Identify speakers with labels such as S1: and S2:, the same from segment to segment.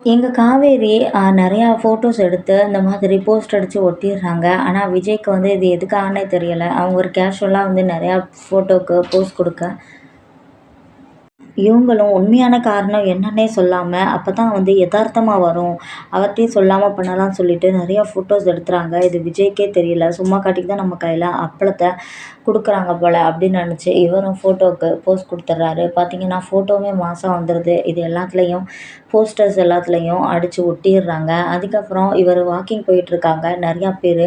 S1: எங்கள் காவேரி நிறையா ஃபோட்டோஸ் எடுத்து இந்த மாதிரி போஸ்ட் அடித்து ஒட்டிடுறாங்க. ஆனால் விஜய்க்கு வந்து இது எதுக்காகனே தெரியலை. அவங்க ஒரு கேஷுவலாக வந்து நிறையா ஃபோட்டோக்கு போஸ் கொடுக்க இவங்களும் உண்மையான காரணம் என்னன்னே சொல்லாமல் அப்போ தான் வந்து யதார்த்தமாக வரும். அவர்கிட்டையும் சொல்லாமல் பண்ணலாம்னு சொல்லிட்டு நிறையா ஃபோட்டோஸ் எடுத்துகிறாங்க இது விஜய்க்கே தெரியல. சும்மா காட்டிக்கு தான் நம்ம கையில் அப்பளத்தை கொடுக்குறாங்க போல் அப்படின்னு நினச்சி இவரும் ஃபோட்டோக்கு போஸ் கொடுத்துட்றாரு பார்த்தீங்கன்னா ஃபோட்டோவுமே மாதம் வந்துடுது இது எல்லாத்துலேயும் போஸ்டர்ஸ் எல்லாத்துலேயும் அடித்து ஒட்டிடுறாங்க அதுக்கப்புறம் இவர் வாக்கிங் போயிட்டுருக்காங்க. நிறையா பேர்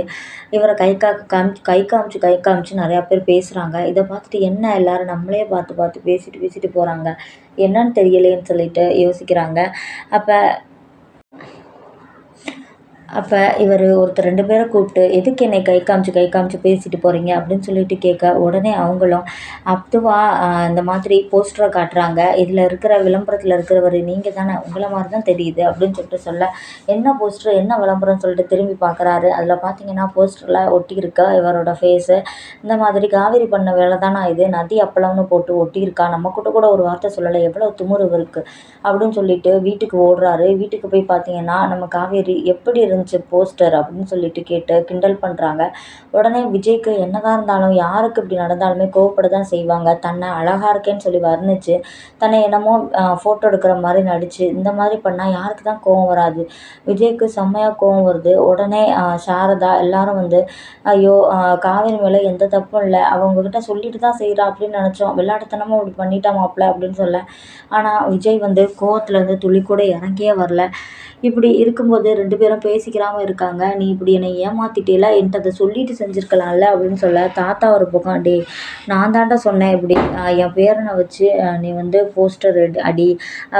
S1: இவரை கை காக்க காமிச்சு கை காமிச்சு கை காமிச்சு நிறையா பேர் பேசுகிறாங்க இதை பார்த்துட்டு என்ன எல்லாரும் நம்மளே பார்த்து பார்த்து பேசிட்டு பேசிட்டு போகிறாங்க என்னன்னு தெரியலையேன்னு சொல்லிட்டு யோசிக்கிறாங்க. அப்போ அப்போ இவர் ஒருத்தர் ரெண்டு பேரை கூப்பிட்டு "எதுக்கு என்னை கை காமிச்சு கை காமிச்சு பேசிட்டு போகிறீங்க அப்படின்னு சொல்லிட்டு கேட்க, உடனே அவங்களும், "அதுவா இந்த மாதிரி போஸ்டரை காட்டுறாங்க. இதில் இருக்கிற விளம்பரத்தில் இருக்கிறவர் நீங்கள் தானே. உங்களை மாதிரி தான் தெரியுது." அப்படின்னு சொல்லிட்டு சொல்ல, "என்ன போஸ்டர்? என்ன விளம்பரம்னு?" சொல்லிட்டு திரும்பி பார்க்குறாரு அதில் பார்த்தீங்கன்னா போஸ்டரில் ஒட்டியிருக்கு இவரோட ஃபேஸு. இந்த மாதிரி "காவேரி பண்ண வேலை தானா இது? நதி அப்பளம்னு போட்டு ஒட்டியிருக்கா. நம்ம கூட ஒரு வார்த்தை சொல்லலை எவ்வளோ துமுறு இருக்குது அப்படின்னு சொல்லிட்டு வீட்டுக்கு ஓடுறாரு. வீட்டுக்கு போய் பார்த்தீங்கன்னா நம்ம காவேரி "எப்படி இருந்துச்சு போஸ்டர்?" அப்படின்னு சொல்லிட்டு கேட்டு கிண்டல் பண்ணுறாங்க உடனே விஜய்க்கு என்னதான் இருந்தாலும் யாருக்கு இப்படி நடந்தாலுமே கோவப்பட தான் செய்வாங்க. தன்னை அழகாக இருக்கேன்னு சொல்லி வர்ணிச்சு, தன்னை என்னமோ ஃபோட்டோ எடுக்கிற மாதிரி நடிச்சு, இந்த மாதிரி பண்ணால் யாருக்கு தான் கோவம் வராது? விஜய்க்கு செம்மையாக கோவம் வருது. உடனே சாரதா எல்லாரும் வந்து, "ஐயோ! காவேரி மேலே எந்த தப்பும் இல்லை அவங்க உங்ககிட்ட சொல்லிட்டு தான் செய்கிறா அப்படின்னு நினச்சோம் விளையாட்டுத்தனமா இப்படி பண்ணிட்டா மாப்ள." அப்படின்னு சொல்ல, ஆனால் விஜய் வந்து கோவத்துலேருந்து துளி கூட இறங்கியே வரல. இப்படி இருக்கும்போது ரெண்டு பேரும் பேசிக்கிறாம இருக்காங்க. "நீ இப்படி என்னை ஏமாத்திட்டேல்ல. என்கிட்ட அதை சொல்லிட்டு செஞ்சிருக்கலாம்ல." அப்படின்னு சொல்ல, தாத்தா ஒரு பக்கம், டே நான் தான்டா சொன்னேன் இப்படி என் பேரனை வச்சு நீ வந்து போஸ்டர் அடி.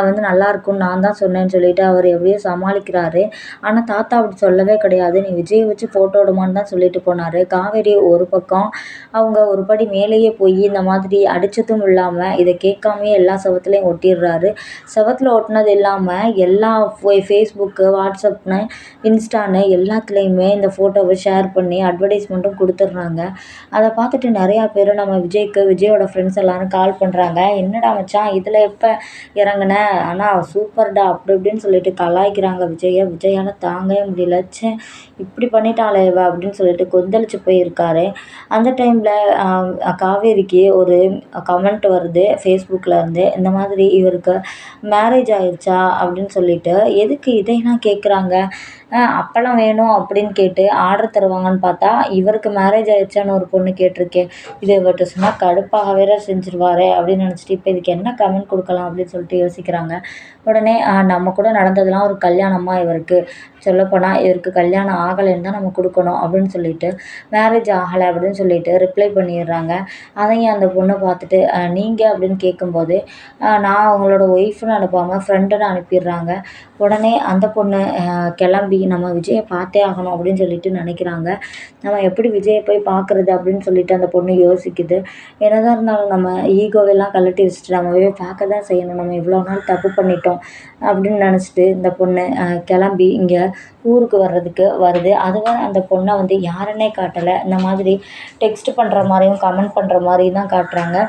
S1: வந்து நல்லா இருக்கும்னு நான் தான் சொன்னேன்னு" சொல்லிட்டு அவர் எப்படியோ சமாளிக்கிறாரு. ஆனால் தாத்தா அப்படி சொல்லவே கிடையாது. "நீ விஜய் வச்சு ஃபோட்டோ விடுமான்னு தான் சொல்லிட்டு போனார் காவேரி ஒரு பக்கம் அவங்க ஒரு படி மேலேயே போய் இந்த மாதிரி அடித்ததும் இல்லாமல் இதை கேட்காமையே எல்லா செவத்துலேயும் ஒட்டிடுறாரு செவத்தில் ஒட்டினது இல்லாமல் எல்லா ஃபேஸ்புக்கு, வாட்ஸ்அப்னு இன்ஸ்டான்னு எல்லாத்துலேயுமே இந்த ஃபோட்டோவை ஷேர் பண்ணி அட்வர்டைஸ்மெண்ட்டும் கொடுத்துட்றாங்க அதை பார்த்துட்டு நிறையா பேர் நம்ம விஜய்க்கு விஜயோட ஃப்ரெண்ட்ஸ் எல்லோரும் கால் பண்ணுறாங்க "என்னடா மச்சான் இதில் எப்போ எறங்குன? ஆனால் சூப்பர்டா." அப்படி இப்படின்னு சொல்லிட்டு கலாய்க்கிறாங்க விஜயை விஜயால் தாங்கவே முடியல. "ச்சே! இப்படி பண்ணிட்டாளே இவ." அப்படின்னு சொல்லிட்டு கொந்தளிச்சு போயிருக்காரு அந்த டைமில் காவேரிக்கு ஒரு கமெண்ட் வருது ஃபேஸ்புக்கில் இருந்து. இந்த மாதிரி "இவருக்கு மேரேஜ் ஆயிடுச்சா அப்படின்னு சொல்லிட்டு. எதுக்கு இதையெல்லாம் கேட்குறாங்க? அப்பளம் வேணும் அப்படின்னு கேட்டு ஆர்டர் தருவாங்கன்னு பார்த்தா இவருக்கு மேரேஜ் ஆயிருச்சான்னு ஒரு பொண்ணு கேட்டிருக்கே. இத இவர்கிட்ட சொன்னால் கடுப்பாக வேற செஞ்சுருவாரே அப்படின்னு நினச்சிட்டு இப்போ இதுக்கு என்ன கமெண்ட் கொடுக்கலாம் அப்படின்னு சொல்லிட்டு யோசிக்கிறாங்க. உடனே நம்ம கூட நடந்ததெல்லாம் ஒரு கல்யாணமாக இவருக்கு? சொல்லப்போனால் இவருக்கு கல்யாணம் ஆகலைன்னு தான் நம்ம கொடுக்கணும் அப்படின்னு சொல்லிட்டு, மேரேஜ் ஆகலை அப்படின்னு சொல்லிட்டு ரிப்ளை பண்ணிடுறாங்க அதையும் அந்த பொண்ணை பார்த்துட்டு நீங்கள் அப்படின்னு கேட்கும்போது, நான் அவங்களோட ஒய்ஃப்னு அனுப்பாமல் ஃப்ரெண்டுன்னு அனுப்பிடுறாங்க உடனே அந்த பொண்ணு கிளம்பி நம்ம விஜயை பார்த்தே ஆகணும் அப்படின்னு சொல்லிட்டு நினைக்கிறாங்க நம்ம எப்படி விஜயை போய் பார்க்குறது அப்படின்னு சொல்லிட்டு அந்த பொண்ணு யோசிக்குது. என்னதான் இருந்தாலும் நம்ம ஈகோவெல்லாம் கழட்டி வச்சுட்டு நம்ம போய் பார்க்க தான் செய்யணும். நம்ம இவ்வளோ நாள் தப்பு பண்ணிட்டோம். அப்படின்னு நினச்சிட்டு இந்த பொண்ணு கிளம்பி இங்கே ஊருக்கு வர்றதுக்கு வருது. அதுவும் அந்த பொண்ணை வந்து யாருன்னே காட்டலை இந்த மாதிரி டெக்ஸ்ட் பண்ணுற மாதிரியும் கமெண்ட் பண்ணுற மாதிரியும் தான் காட்டுறாங்க.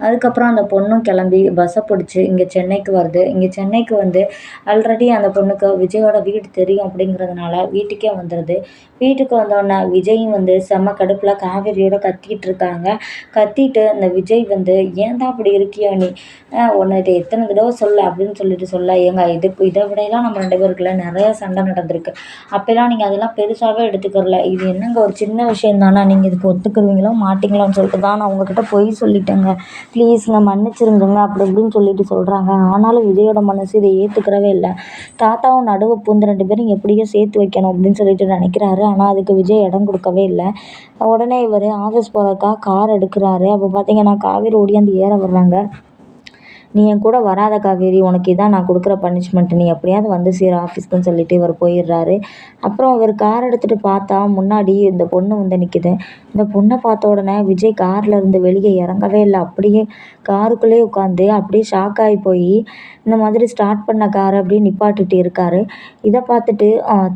S1: அதுக்கப்புறம் அந்த பொண்ணும் கிளம்பி பஸ்ஸை பிடிச்சி இங்கே சென்னைக்கு வருது. இங்கே சென்னைக்கு வந்து ஆல்ரெடி அந்த பொண்ணுக்கு விஜயோட வீடு தெரியும் அப்படிங்கிறதுனால வீட்டுக்கே வந்துடுது வீட்டுக்கு வந்தோடனே விஜயும் வந்து செம்ம கடுப்பில் காவேரியோட கத்திக்கிட்டுருக்காங்க. கத்திட்டு அந்த விஜய் வந்து, "ஏன்டா அப்படி இருக்கியோ நீ? உன்னை எத்தனை தடவை சொல்ல?" அப்படின்னு சொல்லிட்டு சொல்ல, "ஏங்க இதுக்கு இதை விடையெல்லாம் நம்ம ரெண்டு பேருக்குள்ள நெறையா சண்டை நடந்திருக்கு. அப்பல்லாம் நீங்கள் அதெல்லாம் பெருசாகவே எடுத்துக்கிறல. இது என்னங்க ஒரு சின்ன விஷயம் தானே. நீங்கள் இதுக்கு ஒத்துக்குருவீங்களோ, மாட்டீங்களோன்னு சொல்லிட்டு தான் நான் உங்ககிட்ட பொய் சொல்லிட்டேங்க. ப்ளீஸ்ங்க மன்னிச்சிருங்க அப்படி இப்படின்னு சொல்லிட்டு சொல்கிறாங்க ஆனாலும் விஜயோட மனசு இதை ஏற்றுக்கிறவே இல்லை தாத்தாவும் நடுவு பூந்து ரெண்டு பேரும் எப்படியோ சேர்த்து வைக்கணும் அப்படின்னு சொல்லிட்டு நினைக்கிறாரு ஆனால் அதுக்கு விஜய் இடம் கொடுக்கவே இல்லை உடனே இவர் ஆஃபீஸ் போகிறக்கா கார் எடுக்கிறாரு அப்போ பார்த்தீங்கன்னா காவேரி ஓடியாந்து ஏற வர்றாங்க. "நீ என் கூட வராத காவேரி. உனக்கு இதான் நான் கொடுக்குற பனிஷ்மெண்ட். நீ எப்படியாவது வந்து சீர ஆஃபீஸ்க்குன்னு" சொல்லிட்டு இவர் போயிடுறாரு அப்புறம் அவர் கார் எடுத்துகிட்டு பார்த்தா முன்னாடி இந்த பொண்ணு வந்து நிற்கிது இந்த பொண்ணை பார்த்த உடனே விஜய் காரில் இருந்து வெளியே இறங்கவே இல்லை அப்படியே காருக்குள்ளேயே உட்காந்து அப்படியே ஷாக் ஆகி போய் இந்த மாதிரி ஸ்டார்ட் பண்ண காரை அப்படியே நிப்பாட்டிட்டு இருக்காரு. இதை பார்த்துட்டு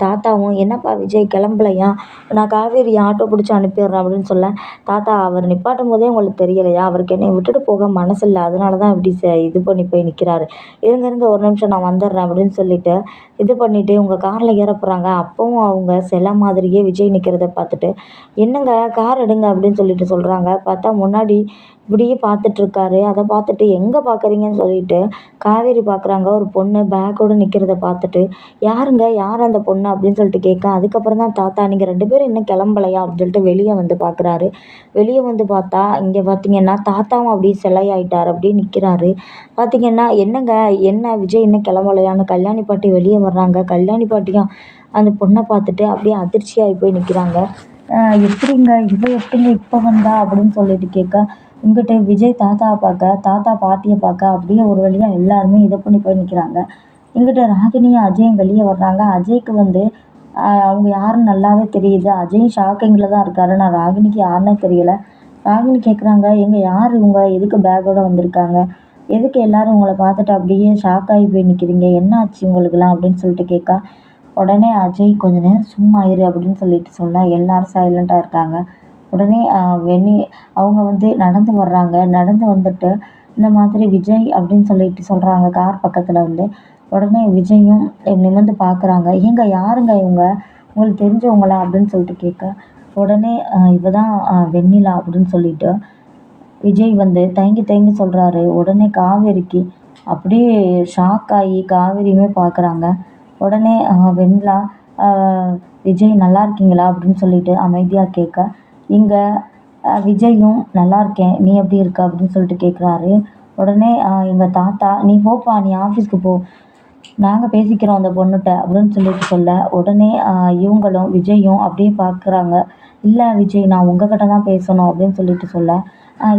S1: தாத்தாவும், "என்னப்பா விஜய் கிளம்பலையா நான் காவேரி ஆட்டோ பிடிச்சி அனுப்பிடுறேன் அப்படின்னு சொல்ல, "தாத்தா அவர் நிப்பாட்டும் போதே உங்களுக்கு தெரியலையா? அவருக்கு என்னை விட்டுட்டு போக மனசில்லை அதனால தான் இப்படி இது பண்ணி போய் நிற்கிறாரு இருங்க இருங்க ஒரு நிமிஷம் நான் வந்துடுறேன் அப்படின்னு சொல்லிட்டு இது பண்ணிவிட்டு உங்கள் காரில் ஏற போகிறாங்க அப்போவும் அவங்க சிலை மாதிரியே விஜய் நிற்கிறத பார்த்துட்டு என்னங்க கார் எடுங்க அப்படின்னு சொல்லிட்டு சொல்கிறாங்க பார்த்தா முன்னாடி இப்படியே பார்த்துட்ருக்காரு அதை பார்த்துட்டு எங்கே பார்க்குறீங்கன்னு சொல்லிட்டு காவேரி பார்க்குறாங்க. ஒரு பொண்ணு பேக்கோடு நிற்கிறத பார்த்துட்டு யாருங்க? யார் அந்த பொண்ணு? அப்படின்னு சொல்லிட்டு கேட்க அதுக்கப்புறம் தான் தாத்தா நீங்கள் ரெண்டு பேரும் இன்னும் கிளம்பலையா? அப்படின்னு சொல்லிட்டு வெளியே வந்து பார்க்குறாரு. வெளியே வந்து பார்த்தா இங்கே பார்த்தீங்கன்னா தாத்தாவும் அப்படியே சிலையாயிட்டார். அப்படியே நிற்கிறாரு பார்த்தீங்கன்னா என்னங்க? என்ன? விஜய் இன்னும் கிளம்பலையான்னு? கல்யாணி பாட்டி வெளியே வர்றாங்க. கல்யாணி பாட்டியும் அந்த பொண்ணை பார்த்துட்டு அப்படியே அதிர்ச்சியாகி போய் நிற்கிறாங்க எப்படிங்க? இவ எப்படிங்க இப்போ வந்தா? அப்படின்னு சொல்லிட்டு கேட்க இங்கிட்ட விஜய் தாத்தாவை பார்க்க தாத்தா பாட்டியை பார்க்க அப்படியே ஒரு வழியாக எல்லாருமே இதை பண்ணி போய் நிற்கிறாங்க இங்கிட்ட ராகினியும் அஜயும் வெளியே வர்றாங்க. அஜய்க்கு வந்து அவங்க யாருன்னு நல்லாவே தெரியுது. அஜயும் ஷாக்கிங்கில் தான் இருக்காரு. நான் ராகினிக்கு யாருன்னே தெரியல. ராகினி கேட்குறாங்க எங்கள் யார் இவங்க? எதுக்கு பேக்கோட வந்திருக்காங்க? எதுக்கு எல்லாரும் உங்களை பார்த்துட்டு அப்படியே ஷாக் ஆகி போய் நிற்கிறீங்க என்ன ஆச்சு உங்களுக்குலாம் அப்படின்னு சொல்லிட்டு கேட்க. உடனே அஜய் கொஞ்ச நேரம் சும்மா இரு அப்படின்னு சொல்லிட்டு சொன்னால் எல்லாரும் சைலண்ட்டாக இருக்காங்க. உடனே வெண்ணி அவங்க வந்து நடந்து வர்றாங்க. நடந்து வந்துட்டு இந்த மாதிரி விஜய் அப்படின்னு சொல்லிட்டு சொல்கிறாங்க கார் பக்கத்தில் வந்து. உடனே விஜயும் நிமிர்ந்து பார்க்குறாங்க ஏங்க யாருங்க இவங்க? உங்களுக்கு தெரிஞ்சவங்களா அப்படின்னு சொல்லிட்டு கேட்க. உடனே இவ தான் வெண்ணிலா அப்படின்னு சொல்லிட்டு விஜய் வந்து தயங்கி தயங்கி சொல்கிறாரு உடனே காவேரிக்கு. அப்படியே ஷாக் ஆகி காவேரியுமே பார்க்குறாங்க உடனே வெண்லா விஜய் நல்லா இருக்கீங்களா? அப்படின்னு சொல்லிட்டு அமைதியாக கேட்க இங்கே விஜயும் நல்லா இருக்கேன். நீ எப்படி இருக்க? அப்படின்னு சொல்லிட்டு கேட்குறாரு உடனே எங்கள் தாத்தா நீ போப்பா நீ ஆஃபீஸ்க்கு போ. நாங்கள் பேசிக்கிறோம் அந்த பொண்ணுகிட்ட அப்படின்னு சொல்லிட்டு சொல்ல உடனே இவங்களும் விஜயும் அப்படியே பார்க்குறாங்க இல்லை விஜய் நான் உங்ககிட்ட தான் பேசணும் அப்படின்னு சொல்லிட்டு சொல்ல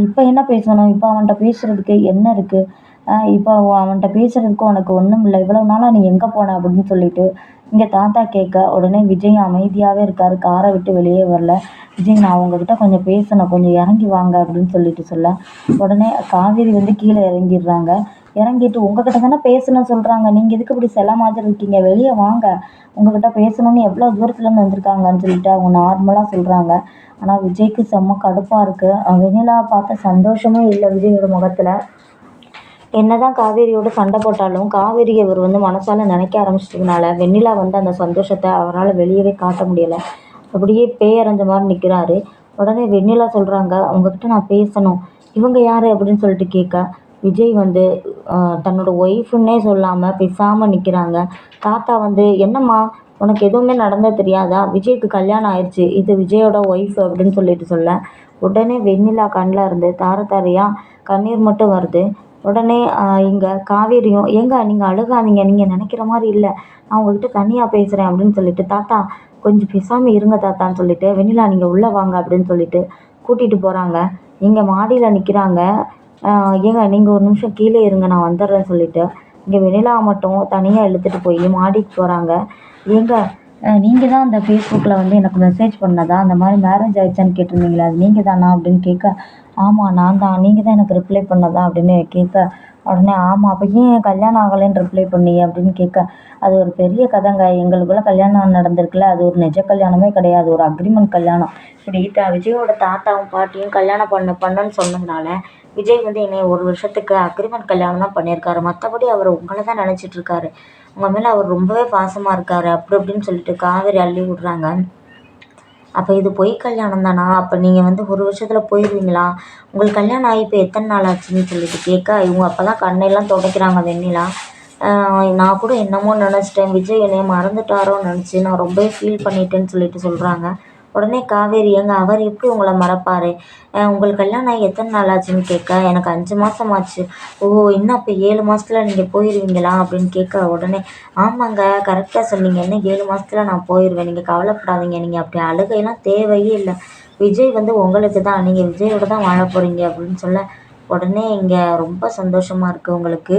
S1: இப்போ என்ன பேசணும்? இப்போ அவன்கிட்ட பேசுகிறதுக்கு என்ன இருக்குது இப்போ அவன்கிட்ட பேசுகிறதுக்கு உனக்கு ஒன்றும் இல்லை. இவ்வளோ நாளாக நீ எங்கே போன அப்படின்னு சொல்லிட்டு இங்கே தாத்தா கேட்க உடனே விஜய் அமைதியாகவே இருக்கார். காரை விட்டு வெளியே வரல. விஜய் நான் உங்ககிட்ட கொஞ்சம் பேசணும். கொஞ்சம் இறங்கி வாங்க அப்படின்னு சொல்லிட்டு சொல்ல. உடனே காவேரி வந்து கீழே இறங்கிடுறாங்க. இறங்கிட்டு உங்ககிட்ட தானே பேசணும்னு சொல்கிறாங்க நீங்கள் எதுக்கு இப்படி சில மாதிரி இருக்கீங்க? வெளியே வாங்க. உங்ககிட்ட பேசணும்னு எவ்வளோ தூரத்துலேருந்து வந்திருக்காங்கன்னு சொல்லிட்டு அவங்க நார்மலாக சொல்கிறாங்க ஆனால் விஜய்க்கு செம்ம கடுப்பாக இருக்குது வெண்ணிலா பார்த்த சந்தோஷமே இல்லை விஜயோட முகத்தில். என்னதான் காவேரியோட சண்டை போட்டாலும் காவேரி அவர் வந்து மனசால் நினைக்க ஆரம்பிச்சதுனால வெண்ணிலா வந்து அந்த சந்தோஷத்தை அவரால் வெளியவே காட்ட முடியலை. அப்படியே பேயறைஞ்ச மாதிரி நிற்கிறாரு உடனே வெண்ணிலா சொல்கிறாங்க அவங்கக்கிட்ட நான் பேசணும். இவங்க யார்? அப்படின்னு சொல்லிட்டு கேட்க விஜய் வந்து தன்னோட ஒய்ஃப்னே சொல்லாமல் பேசாமல் நிற்கிறாங்க தாத்தா வந்து என்னம்மா உனக்கு எதுவுமே நடந்த தெரியாதா? விஜய்க்கு கல்யாணம் ஆயிடுச்சு இது விஜயோட ஒய்ஃப் அப்படின்னு சொல்லிட்டு சொல்ல. உடனே வெண்ணிலா கண்ணில் இருந்து தார தாரையாக கண்ணீர் மட்டும் வருது. உடனே இங்கே காவேரியும் ஏங்க நீங்கள் அழுகாதீங்க. நீங்கள் நினைக்கிற மாதிரி இல்லை. நான் உங்ககிட்ட தனியாக பேசுகிறேன் அப்படின்னு சொல்லிட்டு தாத்தா கொஞ்சம் பேசாமல் இருங்க தாத்தான்னு சொல்லிட்டு வெண்ணிலா நீங்கள் உள்ளே வாங்க அப்படின்னு சொல்லிட்டு கூட்டிகிட்டு போகிறாங்க இங்கே மாடியில் நிற்கிறாங்க ஏங்க நீங்கள் ஒரு நிமிஷம் கீழே இருங்க நான் வந்துடுறேன் சொல்லிட்டு. இங்கே வெண்ணிலா மட்டும் தனியாக இழுத்துட்டு போய் மாடிக்கு போகிறாங்க ஏங்க நீங்கள் தான் அந்த ஃபேஸ்புக்கில் வந்து எனக்கு மெசேஜ் பண்ணதா? அந்த மாதிரி மேரேஜ் ஆயிடுச்சான்னு கேட்டிருந்தீங்களே அது நீங்கள் தானா அப்படின்னு கேட்க ஆமாம் நான் தான். நீங்கள் தான் எனக்கு ரிப்ளை பண்ணதா அப்படின்னு கேட்க உடனே ஆமாம் அப்போ ஏன் கல்யாணம் ஆகலைன்னு ரிப்ளை பண்ணி அப்படின்னு கேட்க அது ஒரு பெரிய கதைங்க. எங்களுக்குள்ளே கல்யாணம் நடந்திருக்குல்ல அது ஒரு நிஜ கல்யாணமே கிடையாது ஒரு அக்ரிமெண்ட் கல்யாணம். இப்படி விஜயோட தாத்தாவும் பாட்டியும் கல்யாணம் பண்ண பண்ணுன்னு சொன்னதுனால விஜய் வந்து என்னை ஒரு வருஷத்துக்கு அக்ரிமெண்ட் கல்யாணம் தான் பண்ணியிருக்காரு. மற்றபடி அவர் உங்களை தான் நினச்சிட்ருக்காரு உங்கள் மேலே அவர் ரொம்பவே பாசமாக இருக்கார். அப்படி இப்படின்னு சொல்லிட்டு காவேரி அள்ளி விட்றாங்க. அப்போ இது பொய் கல்யாணம் தானா? அப்போ நீங்கள் வந்து ஒரு வருஷத்தில் போயிடுவீங்களா உங்களுக்கு கல்யாணம் ஆகி இப்போ எத்தனை நாள் ஆச்சுன்னு சொல்லிட்டு கேட்க இவங்க அப்போ தான் கண்ணையெல்லாம் துடைக்கிறாங்க வெண்ணிலா. நான் கூட என்னமோ நினச்சிட்டேன். விஜய் என்னைய மறந்துட்டாரோன்னு நினச்சி நான் ரொம்பவே ஃபீல் பண்ணிட்டேன்னு சொல்லிட்டு சொல்கிறாங்க உடனே காவேரி ஏங்க அவர் எப்படி உங்களை மறப்பார்? உங்களுக்கு கல்யாணம் ஆகி எத்தனை நாள் ஆச்சுன்னு கேட்க எனக்கு அஞ்சு மாதம் ஆச்சு. ஓ இன்னும் அப்போ ஏழு மாதத்துல நீங்கள் போயிடுவீங்களா அப்படின்னு கேட்க உடனே ஆமாங்க கரெக்டாக சொன்னீங்க. என்ன ஏழு மாதத்துல நான் போயிடுவேன் நீங்கள் கவலைப்படாதீங்க. நீங்கள் அப்படி அழுகையெல்லாம் தேவையே இல்லை. விஜய் வந்து உங்களுக்கு தான். நீங்கள் விஜயோட தான் வாழ போகிறீங்க அப்படின்னு சொல்ல உடனே இங்கே ரொம்ப சந்தோஷமாக இருக்குது உங்களுக்கு.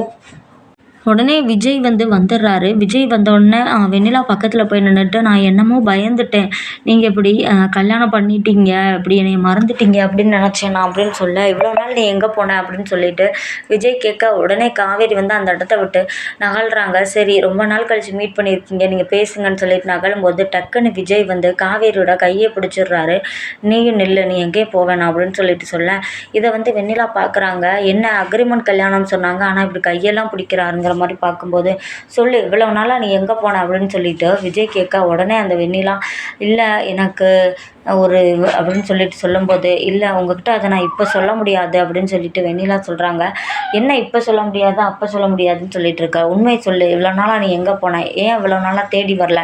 S2: உடனே விஜய் வந்து வந்துடுறாரு. விஜய் வந்தோடனே வெண்ணிலா பக்கத்தில் போய் நின்றுட்டு நான் என்னமோ பயந்துட்டேன். நீங்கள் இப்படி கல்யாணம் பண்ணிட்டீங்க. இப்படி என்னை மறந்துட்டீங்க அப்படின்னு நினச்சேன் நான் அப்படின்னு சொல்ல இவ்வளோ நாள் நீ எங்கே போன? அப்படின்னு சொல்லிட்டு விஜய் கேட்க உடனே காவேரி வந்து அந்த இடத்த விட்டு நகழ்கிறாங்க சரி ரொம்ப நாள் கழித்து மீட் பண்ணியிருக்கீங்க. நீங்கள் பேசுங்கன்னு சொல்லிட்டு நகழும்போது டக்குன்னு விஜய் வந்து காவேரியோட கையை பிடிச்சிடுறாரு. நீயும் நில்லு நீ எங்கேயும் போவேணா அப்படின்னு சொல்லிட்டு சொல்ல இதை வந்து வெண்ணிலா பார்க்குறாங்க என்ன அக்ரிமெண்ட் கல்யாணம்னு சொன்னாங்க. ஆனால் இப்படி கையெல்லாம் பிடிக்கிறாருங்கிற
S1: மாதிரி பார்க்கும்போது சொல்லு இவ்வளோ நாளாக நீ எங்கே போன அப்படின்னு சொல்லிட்டு விஜய் கேட்க உடனே அந்த வெண்ணிலா இல்லை எனக்கு ஒரு அப்படின்னு சொல்லிட்டு சொல்லும்போது இல்லை உங்ககிட்ட அதை நான் இப்போ சொல்ல முடியாது அப்படின்னு சொல்லிட்டு வெண்ணிலா சொல்கிறாங்க என்ன இப்போ சொல்ல முடியாது? அப்போ சொல்ல முடியாதுன்னு சொல்லிட்டு இருக்க. உண்மையை சொல்லு. இவ்வளோ நாளாக நீ எங்கே போன? ஏன் இவ்வளோ நாளாக தேடி வரல?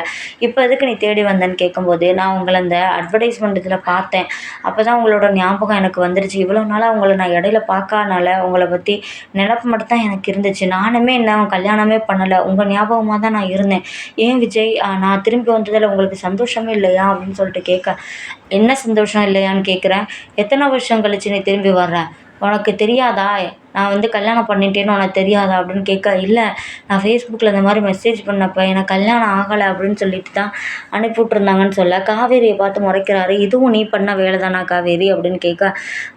S1: இப்போ எதுக்கு நீ தேடி வந்தேன்னு கேட்கும்போது நான் உங்களை அந்த அட்வர்டைஸ்மெண்ட் இதில் பார்த்தேன். அப்போ தான் உங்களோட ஞாபகம் எனக்கு வந்துருச்சு. இவ்வளோ நாளாக உங்களை நான் இடையில பார்க்காதனால உங்களை பற்றி நினப்பு மட்டும் தான் எனக்கு இருந்துச்சு. நானுமே இன்னும் கல்யாணமே பண்ணலை. உங்கள் ஞாபகமாக தான் நான் இருந்தேன். ஏன் விஜய் நான் திரும்பி வந்ததில் உங்களுக்கு சந்தோஷமே இல்லையா? அப்படின்னு சொல்லிட்டு கேட்க என்ன சந்தோஷம் இல்லையான்னு கேட்குறேன் எத்தனை வருஷம் கழிச்சு நீ திரும்பி வர்ற? உனக்கு தெரியாதா? நான் வந்து கல்யாணம் பண்ணிட்டேன்னு உனக்கு தெரியாதா அப்படின்னு கேட்க இல்லை நான் ஃபேஸ்புக்கில் இந்த மாதிரி மெசேஜ் பண்ணப்போ எனக்கு கல்யாணம் ஆகலை அப்படின்னு சொல்லிட்டு தான் அனுப்பிவிட்ருந்தாங்கன்னு சொல்ல காவேரியை பார்த்து முறைக்கிறாரு இதுவும் நீ பண்ண வேலை தானா காவேரி? அப்படின்னு கேட்க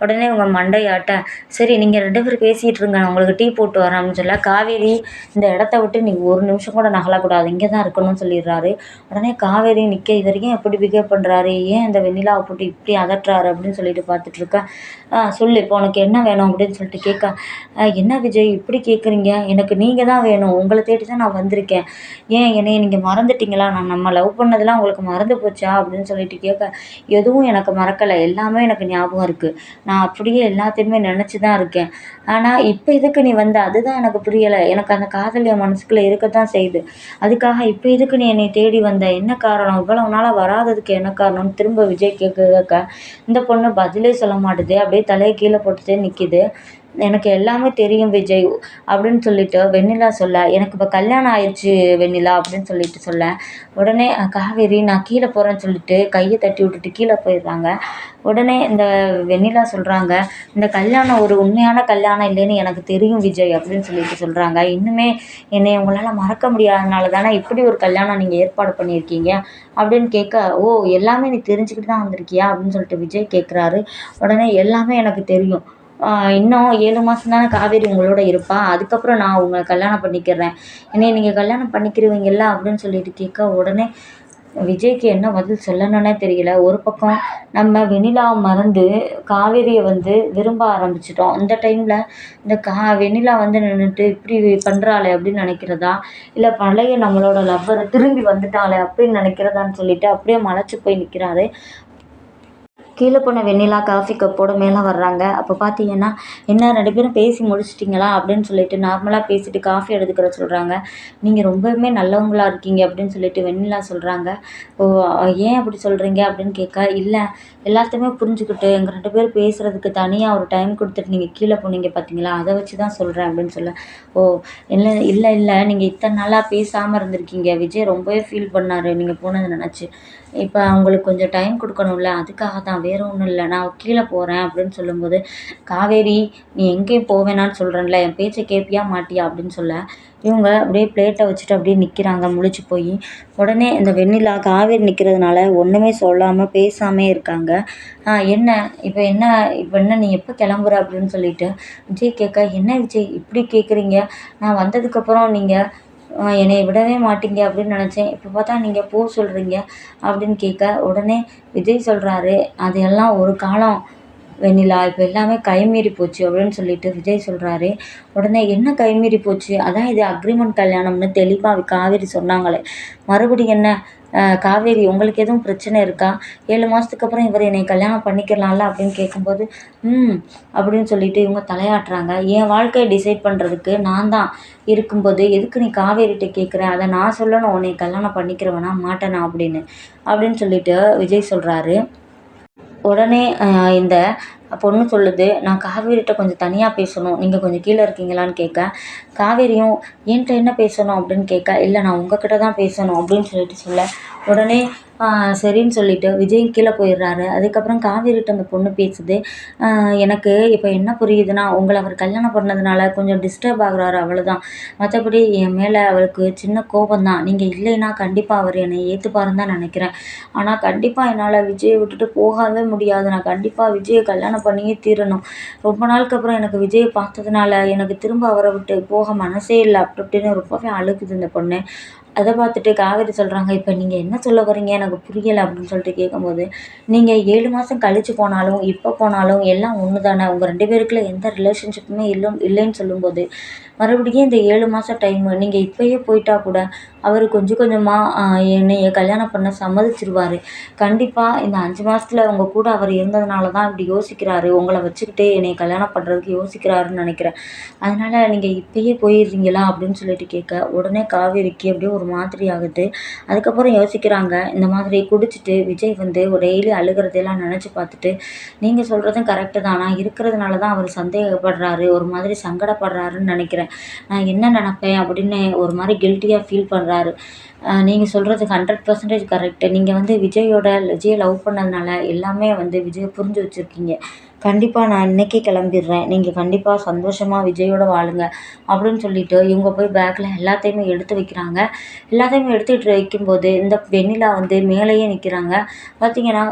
S1: உடனே உங்கள் மண்டையாட்ட சரி நீங்கள் ரெண்டு பேரும் பேசிகிட்டு இருங்க நான் உங்களுக்கு டீ போட்டு வரேன் அப்படின்னு சொல்ல காவேரி இந்த இடத்த விட்டு நீ ஒரு நிமிஷம் கூட நகலக்கூடாது இங்கே தான் இருக்கணும்னு சொல்லிடுறாரு. உடனே காவேரி நிற்க இது வரைக்கும் எப்படி பிஹேவ் பண்ணுறாரு ஏன் இந்த வெண்ணிலாவை போட்டு இப்படி அதட்டுறாரு? அப்படின்னு சொல்லிட்டு பார்த்துட்ருக்கேன் சொல்லு இப்போ உனக்கு என்ன வேணும்? அப்படின்னு சொல்லிட்டு கேட்க என்ன விஜய் இப்படி கேட்குறீங்க எனக்கு நீங்கள் தான் வேணும். உங்களை தேடி தான் நான் வந்திருக்கேன். ஏன் என்னைய நீங்கள் மறந்துட்டீங்களா? நான் நம்ம லவ் பண்ணதெல்லாம் உங்களுக்கு மறந்து போச்சா? அப்படின்னு சொல்லிட்டு கேட்க எதுவும் எனக்கு மறக்கலை. எல்லாமே எனக்கு ஞாபகம் இருக்குது நான் அப்படியே எல்லாத்தையுமே நினச்சி தான் இருக்கேன். ஆனால் இப்போ இதுக்கு நீ வந்த? அதுதான் எனக்கு புரியலை. எனக்கு அந்த காதல் என் மனசுக்குள்ளே இருக்க தான் செய்யுது. அதுக்காக இப்போ இதுக்கு நீ என்னை தேடி வந்த? என்ன காரணம்? இவ்வளவு நாளாக வராததுக்கு என்ன காரணம்னு திரும்ப விஜய் கேட்க இந்த பொண்ணு பதிலே சொல்ல மாட்டுது. அப்படியே தலையை கீழே போட்டுட்டே நிற்கிது எனக்கு எல்லாமே தெரியும் விஜய் அப்படின்னு சொல்லிட்டு வெண்ணிலா சொல்ல எனக்கு இப்போ கல்யாணம் ஆயிடுச்சு வெண்ணிலா அப்படின்னு சொல்லிட்டு சொல்ல. உடனே காவேரி நான் கீழே போகிறேன்னு சொல்லிட்டு கையை தட்டி விட்டுட்டு கீழே போயிடுறாங்க. உடனே இந்த வெண்ணிலா சொல்கிறாங்க இந்த கல்யாணம் ஒரு உண்மையான கல்யாணம் இல்லைன்னு எனக்கு தெரியும் விஜய் அப்படின்னு சொல்லிட்டு சொல்கிறாங்க இன்னுமே என்னை உங்களால் மறக்க முடியாதனால தானே இப்படி ஒரு கல்யாணம் நீங்கள் ஏற்பாடு பண்ணியிருக்கீங்க? அப்படின்னு கேட்க ஓ எல்லாமே நீ தெரிஞ்சுக்கிட்டு தான் வந்திருக்கியா? அப்படின்னு சொல்லிட்டு விஜய் கேட்குறாரு உடனே எல்லாமே எனக்கு தெரியும். இன்னும் ஏழு மாதம் தானே காவேரி உங்களோட இருப்பா. அதுக்கப்புறம் நான் உங்களை கல்யாணம் பண்ணிக்கிறேன். என்னை நீங்கள் கல்யாணம் பண்ணிக்கிருவீங்கள்ல அப்படின்னு சொல்லிட்டு கேட்க உடனே விஜய்க்கு என்ன பதில் சொல்லணுன்னே தெரியல. ஒரு பக்கம் நம்ம வெண்ணிலாவை மறந்து காவேரியை வந்து விரும்ப ஆரம்பிச்சிட்டோம். இந்த டைமில் இந்த கா வெண்ணிலா வந்து நின்றுட்டு இப்படி பண்ணுறாளே அப்படின்னு நினைக்கிறதா? இல்லை பழைய நம்மளோட லவ்வரை திரும்பி வந்துட்டாளே அப்படின்னு நினைக்கிறதான்னு சொல்லிட்டு அப்படியே மலைச்சி போய் நிற்கிறாரு கீழே போன வெண்ணிலா காஃபி கப்போட மேலே வர்றாங்க. அப்போ பார்த்தீங்கன்னா என்ன ரெண்டு பேரும் பேசி முடிச்சிட்டிங்களா? அப்படின்னு சொல்லிட்டு நார்மலாக பேசிட்டு காஃபி எடுத்துக்கிற சொல்கிறாங்க நீங்கள் ரொம்பவுமே நல்லவங்களாக இருக்கீங்க அப்படின்னு சொல்லிட்டு வெண்ணிலா சொல்கிறாங்க ஓ ஏன் அப்படி சொல்கிறீங்க அப்படின்னு கேட்க இல்லை எல்லாத்தையுமே புரிஞ்சுக்கிட்டு எங்கள் ரெண்டு பேரும் பேசுகிறதுக்கு தனியாக ஒரு டைம் கொடுத்துட்டு நீங்கள் கீழே போனீங்க பார்த்தீங்களா அதை வச்சு தான் சொல்கிறேன் அப்படின்னு சொல்ல ஓ இல்லை இல்லை இல்லை. நீங்கள் இத்தனை நாளாக பேசாமல் இருந்திருக்கீங்க. விஜய் ரொம்பவே ஃபீல் பண்ணார். நீங்கள் போனதை நினச்சி. இப்போ அவங்களுக்கு கொஞ்சம் டைம் கொடுக்கணும்ல. அதுக்காக தான். வேறு ஒன்றும் இல்லை. நான் கீழே போகிறேன் அப்படின்னு சொல்லும்போது காவேரி நீ எங்கேயும் போவேணான்னு சொல்கிறேன்ல என் பேச்சை கேட்பியா மாட்டியா? அப்படின்னு சொல்ல இவங்க அப்படியே பிளேட்டை வச்சுட்டு அப்படியே நிற்கிறாங்க முழிச்சு போய் உடனே இந்த வெண்ணிலா காவேரி நிற்கிறதுனால ஒன்றுமே சொல்லாமல் பேசாமே இருக்காங்க. என்ன? இப்போ என்ன? இப்போ என்ன? நீ எப்போ கிளம்புற? அப்படின்னு சொல்லிட்டு விஜய் கேட்க என்ன விஜய்? இப்படி கேட்குறீங்க நான் வந்ததுக்கப்புறம் நீங்கள் என்னை விடவே மாட்டீங்க அப்படின்னு நினச்சேன். இப்போ பார்த்தா நீங்கள் போ சொல்கிறீங்க அப்படின்னு கேட்க உடனே விஜய் சொல்கிறாரு அது எல்லாம் ஒரு காலம் வெண்ணிலா இப்போ எல்லாமே கைமீறி போச்சு அப்படின்னு சொல்லிட்டு விஜய் சொல்கிறாரு உடனே என்ன கைமீறி போச்சு? அதான் இது அக்ரிமெண்ட் கல்யாணம்னு தெளிவாக காவேரி சொன்னாங்களே. மறுபடியும் என்ன? காவேரி உங்களுக்கு எதுவும் பிரச்சனை இருக்கா? ஏழு மாதத்துக்கு அப்புறம் இவர் என்னை கல்யாணம் பண்ணிக்கலாம்ல அப்படின்னு கேட்கும்போது ம் அப்படின்னு சொல்லிட்டு இவங்க தலையாட்டுறாங்க. என் வாழ்க்கையை டிசைட் பண்ணுறதுக்கு நான் தான் இருக்கும்போது எதுக்கு நீ காவேரிகிட்ட கேட்குற அதை நான் சொல்லணும். உன்னை கல்யாணம் பண்ணிக்கிறவனா மாட்டேனா? அப்படின்னு. அப்படின்னு சொல்லிட்டு விஜய் சொல்கிறாரு உடனே இந்த பொண்ணு சொல்லுது நான் காவேரிகிட்ட கொஞ்சம் தனியாக பேசணும் நீங்கள் கொஞ்சம் கீழே இருக்கீங்களான்னு கேட்க காவேரியும் என்கிட்ட என்ன பேசணும் அப்படின்னு கேட்க இல்லை நான் உங்ககிட்ட தான் பேசணும் அப்படின்னு சொல்லிட்டு சொல்ல உடனே சரின்னு சொல்லிட்டு விஜய் கீழே போயிடுறாரு. அதுக்கப்புறம் காவேரிகிட்ட அந்த பொண்ணு பேசுது எனக்கு இப்போ என்ன புரியுதுன்னா உங்களை அவர் கல்யாணம் பண்ணதுனால கொஞ்சம் டிஸ்டர்ப் ஆகுறாரு அவ்வளோதான் மற்றபடி என் மேலே அவருக்கு சின்ன கோபம் தான் நீங்கள் இல்லைன்னா கண்டிப்பாக அவர் என்னை ஏற்றுப்பாருன்னு தான் நினைக்கிறேன். ஆனால் கண்டிப்பாக என்னால் விஜயை விட்டுட்டு போகவே முடியாது. நான் கண்டிப்பாக விஜயை கல்யாணம் பண்ணியே தீரணும். ரொம்ப நாளுக்கு அப்புறம் எனக்கு விஜயை பார்த்ததுனால எனக்கு திரும்ப அவரை விட்டு போக மனசே இல்லை. அப்படி இப்படின்னு ரொம்பவே அழுகுது இந்த பொண்ணு. அதை பார்த்துட்டு காவேரி சொல்கிறாங்க இப்போ நீங்கள் என்ன சொல்ல வரீங்க எனக்கு புரியலை அப்படின்னு சொல்லிட்டு கேட்கும்போது நீங்கள் ஏழு மாதம் கழித்து போனாலும் இப்போ போனாலும் எல்லாம் ஒன்று தானே உங்கள் ரெண்டு பேருக்குள்ள எந்த ரிலேஷன்ஷிப்புமே இல்லை இல்லைன்னு சொல்லும்போது மறுபடியும் இந்த ஏழு மாதம் டைமு நீங்கள் இப்போயே போயிட்டா கூட அவர் கொஞ்சம் கொஞ்சமாக என்னைய கல்யாணம் பண்ண சம்மதிச்சிருவார். கண்டிப்பாக இந்த அஞ்சு மாதத்துல உங்கள் கூட அவர் இருந்ததுனால தான் இப்படி யோசிக்கிறாரு. உங்களை வச்சுக்கிட்டு என்னையை கல்யாணம் பண்ணுறதுக்கு யோசிக்கிறாருன்னு நினைக்கிறேன். அதனால் நீங்கள் இப்பயே போயிடுறீங்களா அப்படின்னு சொல்லிட்டு கேட்க உடனே காவேரிக்கு அப்படியே ஒரு மாதிரி ஆகுது. அதுக்கப்புறம் யோசிக்கிறாங்க இந்த மாதிரி குடிச்சிட்டு விஜய் வந்து டெய்லி அழுகிறதெல்லாம் நினச்சி பார்த்துட்டு நீங்கள் சொல்கிறதும் கரெக்டு தான். இருக்கிறதுனால தான் அவர் சந்தேகப்படுறாரு ஒரு மாதிரி சங்கடப்படுறாருன்னு நினைக்கிறேன். நான் என்ன நினப்பேன் அப்படின்னு ஒரு மாதிரி கில்ட்டியாக ஃபீல் பண்ணுறாரு நீங்கள் சொல்கிறது ஹண்ட்ரட் பர்சன்டேஜ் கரெக்டு நீங்கள் வந்து விஜயோட விஜயை லவ் பண்ணதுனால எல்லாமே வந்து விஜயை புரிஞ்சு வச்சுருக்கீங்க. கண்டிப்பாக நான் இன்றைக்கே கிளம்பிடுறேன். நீங்கள் கண்டிப்பாக சந்தோஷமாக விஜயோட வாழுங்க. அப்படின்னு சொல்லிட்டு இவங்க போய் பேக்கில் எல்லாத்தையுமே எடுத்து வைக்கிறாங்க. எல்லாத்தையுமே எடுத்துகிட்டு வைக்கும்போது இந்த வெண்ணிலா வந்து மேலேயே நிற்கிறாங்க பார்த்தீங்கன்னா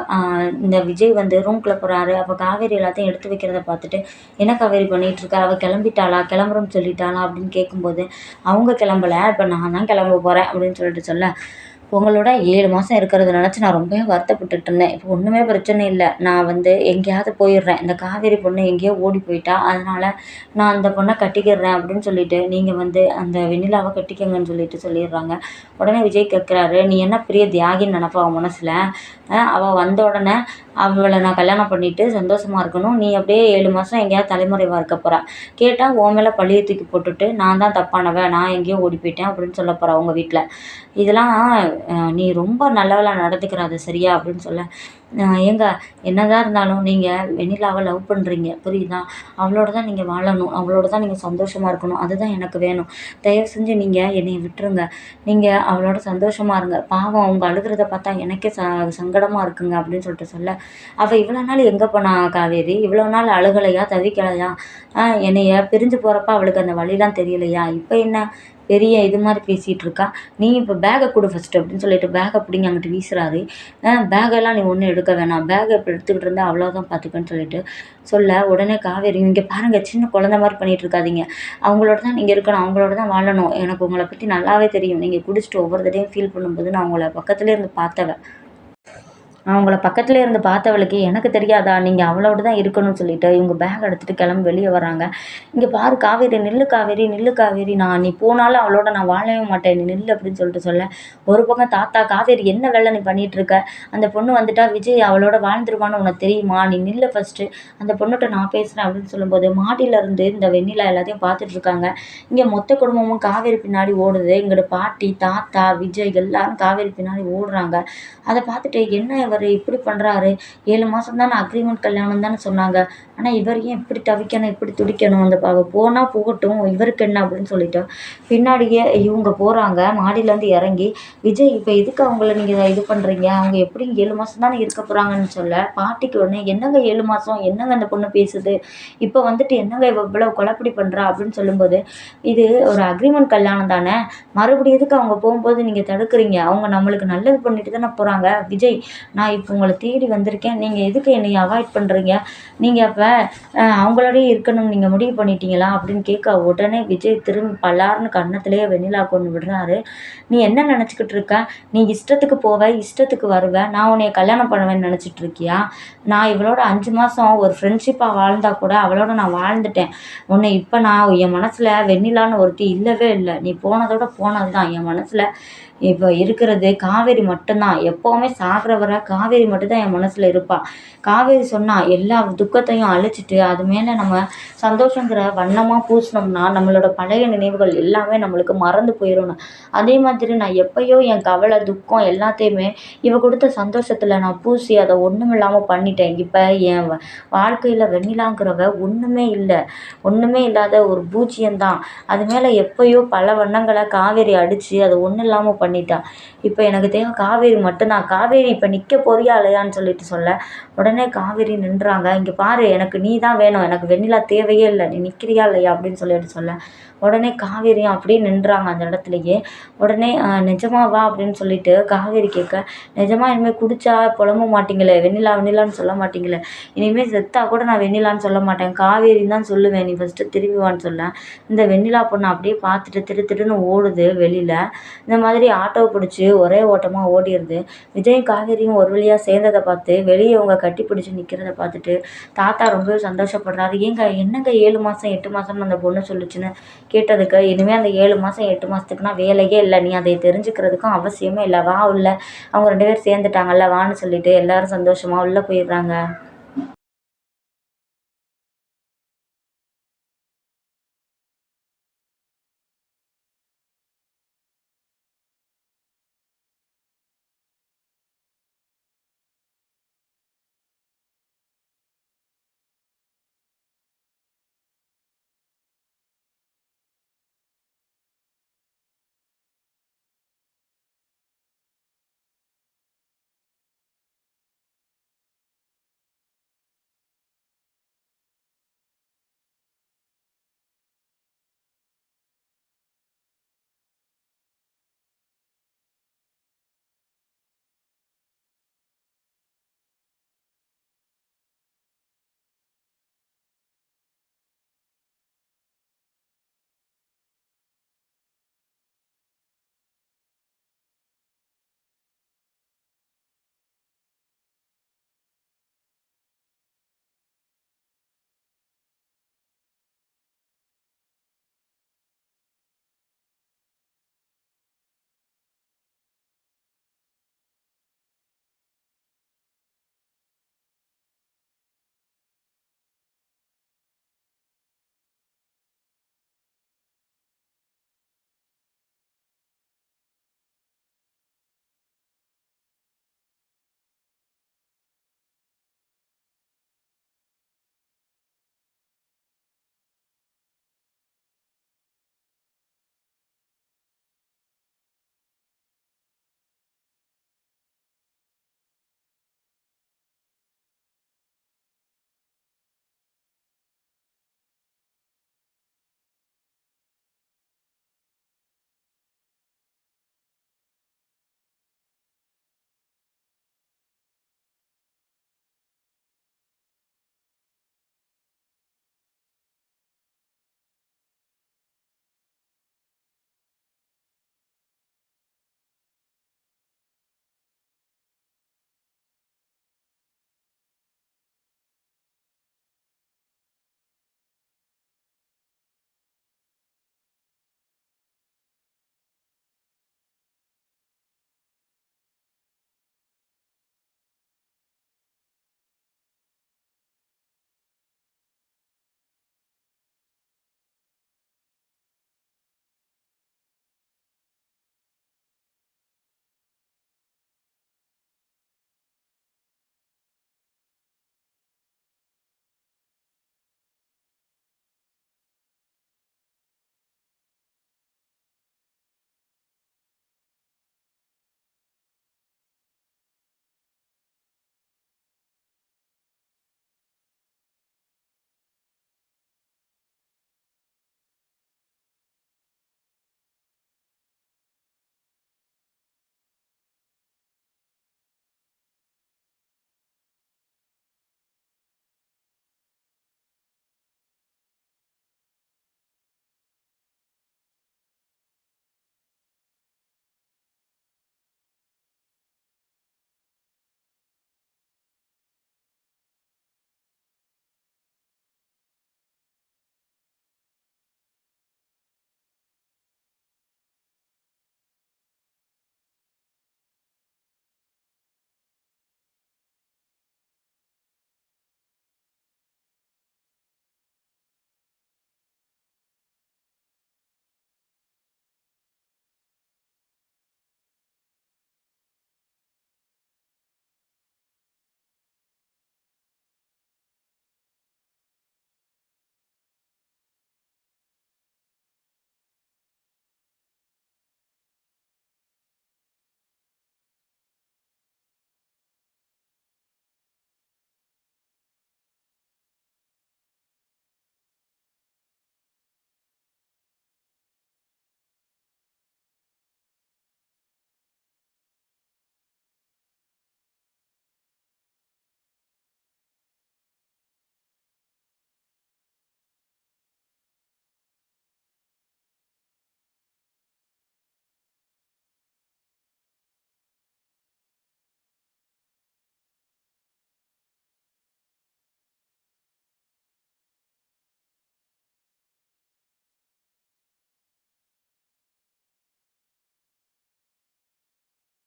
S1: இந்த விஜய் வந்து ரூம்குள்ளே போகிறாரு அப்போ காவேரி எல்லாத்தையும் எடுத்து வைக்கிறத பார்த்துட்டு என்ன காவேரி பண்ணிகிட்ருக்கா அவள் கிளம்பிட்டாளா? கிளம்புறோம்னு சொல்லிட்டாளா? அப்படின்னு கேட்கும்போது அவங்க கிளம்பலை. இப்போ நான் தான் கிளம்ப போகிறேன் அப்படின்னு சொல்லிட்டு சொல்ல உங்களோட ஏழு மாதம் இருக்கிறத நினச்சி நான் ரொம்பவே வருத்தப்பட்டுட்டு இருந்தேன். இப்போ ஒன்றுமே பிரச்சனை இல்லை. நான் வந்து எங்கேயாவது போயிடுறேன். இந்த காவேரி பொண்ணு எங்கேயோ ஓடி போயிட்டா அதனால் நான் அந்த பொண்ணை கட்டிக்கிறேன் அப்படின்னு சொல்லிட்டு நீங்கள் வந்து அந்த வெண்ணிலாவை கட்டிக்கங்கன்னு சொல்லிட்டு சொல்லிடுறாங்க. உடனே விஜய் கேட்குறாரு நீ என்ன பெரிய தியாகின்னு நினப்பா அவன் மனசில்? அவள் வந்த உடனே அவளை நான் கல்யாணம் பண்ணிவிட்டு சந்தோஷமாக இருக்கணும். நீ அப்படியே ஏழு மாதம் எங்கேயாவது தலைமுறைவாக இருக்க போகிறா கேட்டால் உன் மேலே பழியை தூக்கி போட்டுட்டு நான் தான் தப்பானவன் நான் எங்கேயோ ஓடி போயிட்டேன் அப்படின்னு சொல்ல போகிறா உங்கள் வீட்டில் இதெல்லாம் நீ ரொம்ப நல்லவளாக நடந்துக்கிற அது சரியா அப்படின்னு சொல்ல. ஏங்க என்னதான் இருந்தாலும் நீங்கள் வெண்ணிலாவை லவ் பண்ணுறீங்க புரியுதா? அவளோட தான் நீங்கள் வாழணும் அவளோட தான் நீங்கள் சந்தோஷமாக இருக்கணும் அதுதான் எனக்கு வேணும். தயவு செஞ்சு நீங்கள் என்னை விட்டுருங்க. நீங்கள் அவளோட சந்தோஷமாக இருங்க. பாவம் அவங்க அழுகிறத பார்த்தா எனக்கே ச சங்கடமாக இருக்குங்க அப்படின்னு சொல்லிட்டு சொல்ல. அவள் இவ்வளோ நாள் எங்கே போனா காவேரி? இவ்வளோ நாள் அழுகலையா தவிக்கலையா? என்னைய பிரிஞ்சு போகிறப்ப அவளுக்கு அந்த வழிலாம் தெரியலையா? இப்போ என்ன? பெரிய இது மாதிரி பேசிகிட்டு இருக்கா? நீ இப்போ பேகை கொடு ஃபஸ்ட்டு அப்படின்னு சொல்லிட்டு பேகை பிடிங்க அங்கிட்டு வீசுறாரு. பேகெல்லாம் நீ ஒன்றும் எடுக்க வேணாம். பேகை இப்போ எடுத்துக்கிட்டு இருந்தால் அவ்வளோதான் பார்த்துக்கன்னு சொல்லிட்டு சொல்ல. உடனே காவேரி இங்கே பாருங்கள் சின்ன குழந்த மாதிரி பண்ணிகிட்டு இருக்காதீங்க. அவங்களோட தான் நீங்கள் இருக்கணும். அவங்களோட தான் வாழணும். எனக்கு உங்களை பற்றி நல்லாவே தெரியும். நீங்கள் குடிச்சிட்டு ஒவ்வொரு தடையும் ஃபீல் பண்ணும்போது நான் உங்களை பக்கத்துலேயே இருந்து பார்த்தவன். அவங்கள பக்கத்தில் இருந்து பார்த்தவளுக்கு எனக்கு தெரியாதா? நீங்கள் அவளோட தான் இருக்கணும்னு சொல்லிட்டு இவங்க பேக் எடுத்துகிட்டு கிளம்பி வெளியே வராங்க இங்கே பாரு காவேரி நில்லு காவேரி நில்லு காவேரி. நான் நீ போனாலும் அவளோட நான் வாழவே மாட்டேன். நீ நில்லு அப்படின்னு சொல்லிட்டு சொல்ல. ஒரு பக்கம் தாத்தா காவேரி என்ன வேலை நீ பண்ணிகிட்டு இருக்க? அந்த பொண்ணு வந்துட்டா விஜய் அவளோட வாழ்ந்துருவான்னு உனக்கு தெரியுமா? நீ நில்லு ஃபஸ்ட்டு அந்த பொண்ணுகிட்ட நான் பேசுகிறேன் அப்படின்னு சொல்லும்போது மாடியிலேருந்து இந்த வெண்ணிலா எல்லாத்தையும் பார்த்துட்டு இருக்காங்க. இங்கே மொத்த குடும்பமும் காவேரி பின்னாடி ஓடுது. எங்களோட பாட்டி தாத்தா விஜய் எல்லாரும் காவேரி பின்னாடி ஓடுறாங்க. அதை பார்த்துட்டு என்ன அவர் இப்படி பண்ணுறாரு ஏழு மாதம் தானே அக்ரிமெண்ட் கல்யாணம் தானே சொன்னாங்க. ஆனால் இவர் ஏன் இப்படி தவிக்கணும் இப்படி துடிக்கணும் அந்த அவள் போனால் போகட்டும் இவருக்கு என்ன அப்படின்னு சொல்லிட்டு. பின்னாடியே இவங்க போகிறாங்க மாடியிலேருந்து இறங்கி விஜய் இப்போ எதுக்கு அவங்கள நீங்கள் இது பண்ணுறீங்க அவங்க எப்படி ஏழு மாதம் தானே இருக்க போகிறாங்கன்னு சொல்ல பாட்டிக்கு உடனே என்னங்க ஏழு மாதம் என்னங்க அந்த பொண்ணு பேசுது? இப்போ வந்துட்டு என்னங்க இவ்வளோ கொலப்படி பண்ணுறா அப்படின்னு சொல்லும்போது இது ஒரு அக்ரிமெண்ட் கல்யாணம் தானே? மறுபடியும் எதுக்கு அவங்க போகும்போது நீங்கள் தடுக்கிறீங்க? அவங்க நம்மளுக்கு நல்லது பண்ணிட்டு தானே போகிறாங்க விஜய் நான் இப்போ உங்களை தேடி வந்திருக்கேன். நீங்கள் எதுக்கு என்னை அவாய்ட் பண்ணுறீங்க நீங்கள் அப்போ அவங்களோடயே இருக்கணும்னு நீங்கள் முடிவு பண்ணிட்டீங்களா? அப்படின்னு கேட்க உடனே விஜய் திரும்பி பல்லார்னு கன்னத்துலேயே வெண்ணிலா கொண்டு விடுறாரு. நீ என்ன நினச்சிக்கிட்டு இருக்க? நீ இஷ்டத்துக்கு போவ இஷ்டத்துக்கு வருவ. நான் உன்னைய கல்யாணம் பண்ணுவேன்னு நினச்சிட்டு இருக்கியா? நான் இவளோட அஞ்சு மாதம் ஒரு ஃப்ரெண்ட்ஷிப்பாக வாழ்ந்தா கூட அவளோட நான் வாழ்ந்துட்டேன். உன்னை இப்போ நான் என் மனசில் வெண்ணிலான்னு ஒருத்தி இல்லவே இல்லை. நீ போனதோட போனது தான் என் மனசில் இப்போ இருக்கிறது காவேரி மட்டும்தான். எப்போவுமே சாகிற வரை காவேரி மட்டும்தான் என் மனசில் இருப்பாள் காவேரி சொன்னால் எல்லா துக்கத்தையும் அழிச்சிட்டு அது மேலே நம்ம சந்தோஷங்கிற வண்ணமாக பூசினோம்னா நம்மளோட பழைய நினைவுகள் எல்லாமே நம்மளுக்கு மறந்து போயிடணும் அதே மாதிரி நான் எப்பயோ என் கவலை துக்கம் எல்லாத்தையுமே இவ கொடுத்த சந்தோஷத்தில் நான் பூசி அதை ஒன்றும் இல்லாமல் பண்ணிட்டேன். இப்போ என் வாழ்க்கையில் வெண்ணிலாங்கிறவ ஒன்றுமே இல்லை. ஒன்றுமே இல்லாத ஒரு பூஜ்ஜியம்தான். அது மேலே எப்போயோ பல வண்ணங்களை காவேரி அடித்து அதை ஒன்றும் இல்லாமல் பண்ணிட்டான் இப்போ எனக்கு தேவை காவேரி மட்டும்தான். காவேரி இப்போ நிற்க போறியா இல்லையான்னு சொல்லிட்டு சொல்ல. உடனே காவேரி நின்றாங்க. இங்கே பாரு எனக்கு நீ தான் வேணும். எனக்கு வெண்ணிலா தேவையே இல்லை. நீ நிற்கிறியா இல்லையா அப்படின்னு சொல்லிட்டு சொல்ல. உடனே காவேரியும் அப்படியே நின்றாங்க அந்த இடத்துலையே. உடனே நிஜமாவா அப்படின்னு சொல்லிட்டு காவேரி கேட்க நிஜமா இனிமேல் குடிச்சா புலம்ப மாட்டீங்களே? வெண்ணிலா வெண்ணிலான்னு சொல்ல மாட்டீங்களே? இனிமேல் செத்தா கூட நான் வெண்ணிலான்னு சொல்ல மாட்டேன். காவேரின்னு தான் சொல்லுவேன். நீ ஃபஸ்ட்டு திரும்பிவான்னு சொல்ல. இந்த வெண்ணிலா பொண்ணை அப்படியே பார்த்துட்டு திரு திருன்னு ஓடுது வெளியில். இந்த மாதிரி ஆட்டோ பிடிச்சி ஒரே ஓட்டமாக ஓடிடுது. விஜயும் காவேரியும் ஒரு வழியாக சேர்ந்ததை பார்த்து வெளியே அவங்க கட்டி பிடிச்சி நிற்கிறத பார்த்துட்டு தாத்தா ரொம்ப சந்தோஷப்படுறாரு. ஏங்க என்னங்க ஏழு மாதம் எட்டு மாதம்னு அந்த பொண்ணு சொல்லுச்சுன்னு கேட்டதுக்கு இனிமேல் அந்த ஏழு மாதம் எட்டு மாதத்துக்குனா வேலையே இல்லை. நீ அதை தெரிஞ்சுக்கிறதுக்கும் அவசியமே இல்லை. வா உள்ள. அவங்க ரெண்டு பேரும் சேர்ந்துட்டாங்கல்ல வான்னு சொல்லிட்டு எல்லாரும் சந்தோஷமாக உள்ளே போயிடுறாங்க.